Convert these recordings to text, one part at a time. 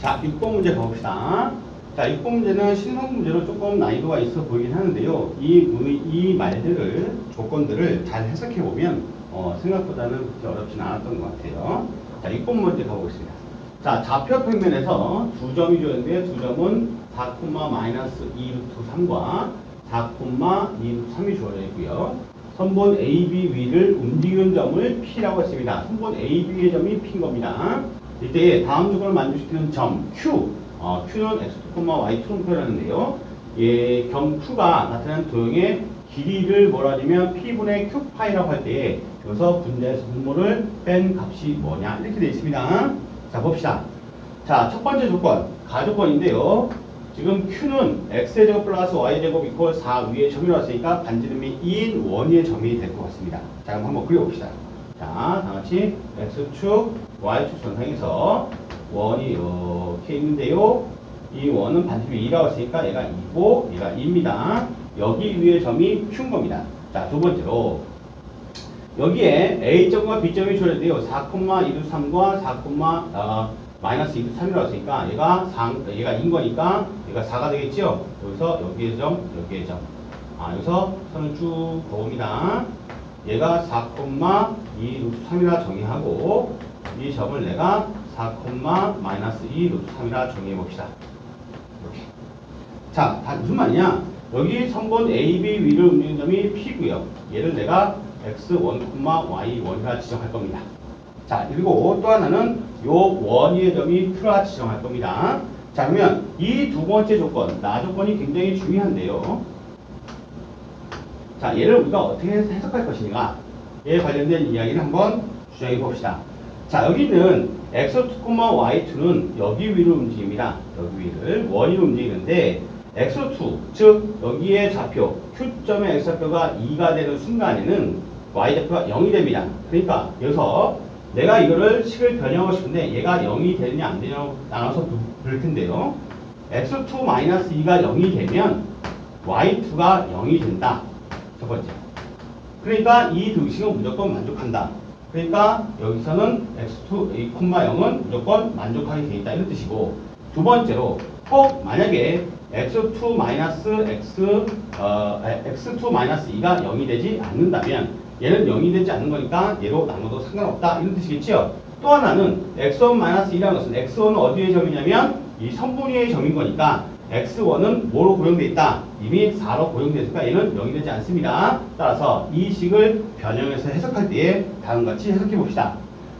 자, 6번 문제 가봅시다. 자, 6번 문제는 신성 문제로 조금 난이도가 있어 보이긴 하는데요. 이, 의- 이 말들을, 조건들을 잘 해석해 보면, 어, 생각보다는 그렇게 어렵진 않았던 것 같아요. 자, 6번 문제 가보겠습니다. 자, 좌표 평면에서 두 점이 주어졌는데, 두 점은 4, 마이너스 2 루트 3과 4, 2 루트 3이 주어져 있고요. 선본 AB 위를 움직이는 점을 P라고 했습니다. 선본 AB의 점이 P인 겁니다. 이때 다음 조건을 만족시키는 점 Q, 어, Q는 X2, Y2로 표현하는데요. 예, 겸 Q가 나타나는 도형의 길이를 뭐라 하냐면 P분의 Q파이라고 할 때 여기서 분자에서 분모를 뺀 값이 뭐냐 이렇게 되어 있습니다. 자 봅시다. 자 첫 번째 조건 가조건인데요. 지금 Q는 X의 제곱 플러스 Y의 제곱 이퀄 4 위의 점이라고 했으니까 반지름이 2인 원의 점이 될 것 같습니다. 자 그럼 한번 그려봅시다. 자 다 같이 X축, Y축 선상에서 원이 이렇게 있는데요. 이 원은 반지름이 2라고 했으니까 얘가 2고 얘가 2입니다. 여기 위의 점이 Q인 겁니다. 자 두 번째로 여기에 A점과 B점이 주어졌는데요. 4,2 3과 4, 어, 마이너스 2 3이라고 했으니까 얘가 4, 얘가 2인 거니까 얘가 4가 되겠죠? 여기서 여기의 점, 여기의 점. 아, 여기서 선을 쭉 그어봅니다. 얘가 4,2 루트 3이라 정의하고 이 점을 내가 4, 마이너스 2 루트 3이라 정의해 봅시다. 이렇게. 자, 다 무슨 말이냐? 여기 선본 AB 위를 움직이는 점이 P고요. 얘를 내가 X1, Y1이라 지정할 겁니다. 자, 그리고 또 하나는 요 원위의 점이 Q라 지정할 겁니다. 자, 그러면 이 두 번째 조건, 나 조건이 굉장히 중요한데요. 자, 얘를 우리가 어떻게 해석할 것인가? 에 관련된 이야기를 한번 주장해 봅시다. 자, 여기는 x2, y2는 여기 위로 움직입니다. 여기 위를 원위로 움직이는데 x2, 즉 여기에 좌표 q점의 x좌표가 2가 되는 순간에는 y좌표가 0이 됩니다. 그러니까 여기서 내가 이거를 식을 변형하고 싶은데 얘가 0이 되느냐 안 되느냐 나눠서 부를 텐데요. x2-2가 0이 되면 y2가 0이 된다. 첫 번째. 그러니까 이 등식은 무조건 만족한다. 그러니까 여기서는 x2, a, 0은 무조건 만족하게 되어 있다. 이런 뜻이고 두 번째로 꼭 만약에 x2 마이너스 x, 어, 아, x2 마이너스 2가 0이 되지 않는다면 얘는 0이 되지 않는 거니까 얘로 나눠도 상관없다. 이런 뜻이겠죠? 또 하나는 x1 마이너스 2라는 것은 x1은 어디의 점이냐면 이 선분위의 점인 거니까 x1은 뭐로 고정되어 있다? 이미 4로 고정되어 있으니까 얘는 0이 되지 않습니다. 따라서 이 식을 변형해서 해석할 때에 다음과 같이 해석해 봅시다.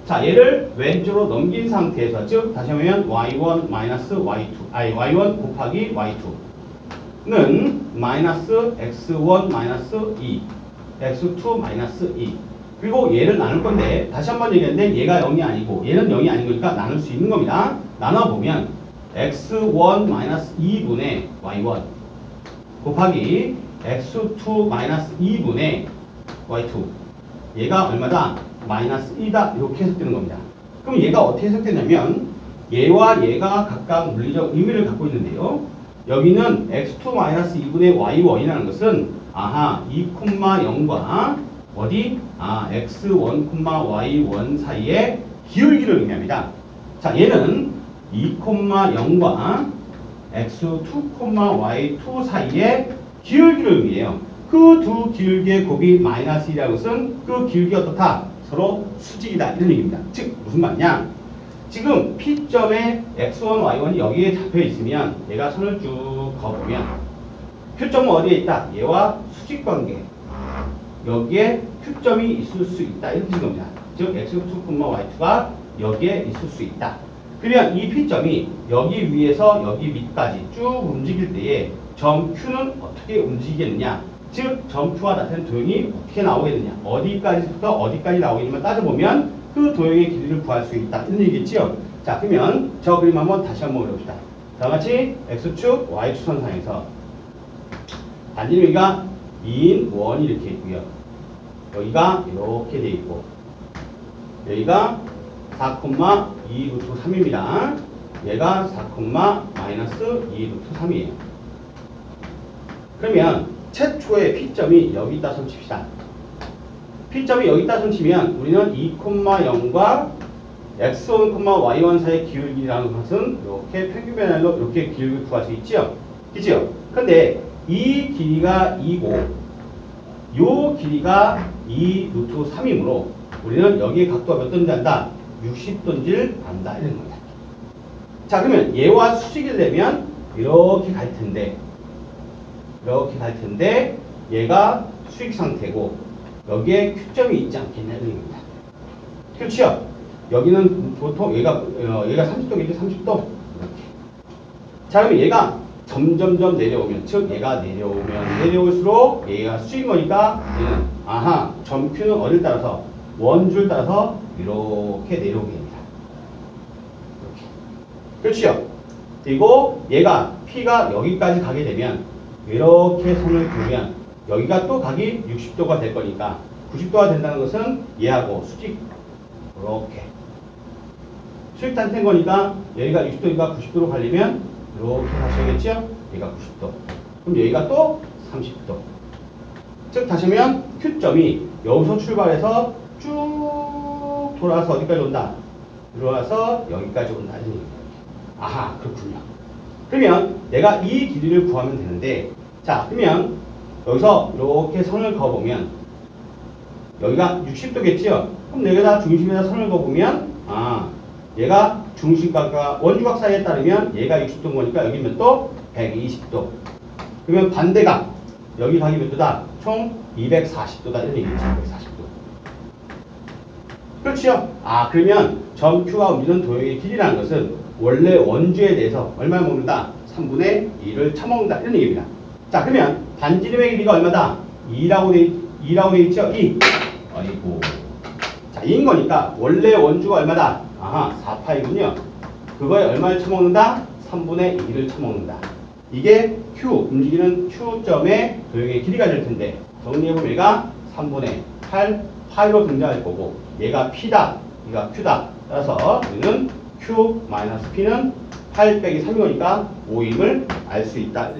자, 얘를 왼쪽으로 넘긴 상태에서 즉 다시 하면 y1 마이너스 y2 아니 y1 곱하기 y2는 마이너스 x1 마이너스 2 x2 마이너스 2 그리고 얘를 나눌 건데 다시 한번 얘기했는데 얘가 0이 아니고 얘는 0이 아닌 거니까 나눌 수 있는 겁니다. 나눠보면 x1 마이너스 2분의 y1 곱하기 x2 마이너스 2분의 y2 얘가 얼마다? 마이너스 2다 이렇게 해석되는 겁니다. 그럼 얘가 어떻게 해석되냐면 얘와 얘가 각각 물리적 의미를 갖고 있는데요. 여기는 x2 마이너스 2분의 y1이라는 것은 아하 2,0과 어디? 아 x1, y1 사이의 기울기를 의미합니다. 자 얘는 2,0과 x2, y2 사이의 기울기를 의미해요. 그 두 기울기의 곱이 마이너스 1이라는 것은 그 기울기가 어떻다? 서로 수직이다. 이런 얘기입니다. 즉 무슨 말이냐? 지금 P점에 x1, y1이 여기에 잡혀 있으면 얘가 선을 쭉 그어보면 Q점은 어디에 있다? 얘와 수직 관계. 여기에 Q점이 있을 수 있다. 이렇게 뜻인 겁니다. 즉 x2, y2가 여기에 있을 수 있다. 그러면 이 P점이 여기 위에서 여기 밑까지 쭉 움직일 때에 점 Q는 어떻게 움직이겠느냐? 즉, 점 Q가 나타낸 도형이 어떻게 나오겠느냐? 어디까지부터 어디까지 나오겠냐면 따져보면 그 도형의 길이를 구할 수 있다. 이런 얘기겠지요? 자, 그러면 저 그림 한번 다시 한번 그려봅시다. 다 같이 X축, Y축 선상에서 단지는 여기가 2인 원이 이렇게 있고요. 여기가 이렇게 돼 있고 여기가 4,2 루트 3입니다. 얘가 4, 마이너스 2 루트 3이에요. 그러면 최초의 P점이 여기 있다 손 칩시다. P점이 여기 있다 손 치면 우리는 2,0과 x1, y1 사이의 기울기라는 것은 이렇게 평균 변화로 이렇게 기울기 구할 수 있지요. 그죠? 근데 이 길이가 2고 요 길이가 2 루트 3이므로 우리는 여기에 각도가 몇 도인지 안다? 60도인지를 안다 이런 겁니다. 자 그러면 얘와 수직이 되면 이렇게 갈 텐데 이렇게 갈 텐데 얘가 수직 상태고 여기에 Q점이 있지 않겠냐 이런 겁니다. 그렇죠? 여기는 보통 얘가 어, 얘가 30도겠죠? 30도 이렇게. 자 그러면 얘가 점점점 내려오면 즉 얘가 내려오면 내려올수록 얘가 수직인 거니까 얘는 아하 점 Q는 어딜 따라서 원줄 따라서 이렇게 내려오게 됩니다. 이렇게. 그렇죠? 그리고 얘가 P가 여기까지 가게 되면 이렇게 선을 그으면 여기가 또 각이 60도가 될 거니까 90도가 된다는 것은 얘하고 수직 이렇게 수직 단태인 거니까 여기가 60도니까 90도로 가려면 이렇게 하셔야겠죠? 여기가 90도. 그럼 여기가 또 30도. 즉 다시 하면 Q점이 여기서 출발해서 쭉 돌아서 어디까지 온다? 들어와서 여기까지 온다. 이런 얘기예요. 아하 그렇군요. 그러면 내가 이 길이를 구하면 되는데 자 그러면 여기서 이렇게 선을 그어보면 여기가 60도겠지요? 그럼 여기다 중심에다 선을 그어보면 아 얘가 중심각과 원주각 사이에 따르면 얘가 60도인 거니까 여기면 또 120도. 그러면 반대각 여기 각이 몇 도다? 총 240도다 이런 얘기죠. 240도. 그렇죠? 아 그러면 점 Q가 움직이는 도형의 길이라는 것은 원래 원주에 대해서 얼마 먹는다? 3분의 1을 처먹는다 이런 얘기입니다. 자 그러면 반지름의 길이가 얼마다? 2라고 돼, 2라고 돼 있죠? 2. 아이고. 자 2인 거니까 원래 원주가 얼마다? 아하 4파이군요. 그거에 얼마를 처먹는다? 3분의 1을 처먹는다. 이게 Q 움직이는 Q점의 도형의 길이가 될 텐데 정리해보면 얘가 3분의 8 파이로 등장할 거고 얘가 P다 얘가 Q다 따라서 우리는 Q-P는 8 빼기 3이니까 5임을 알 수 있다.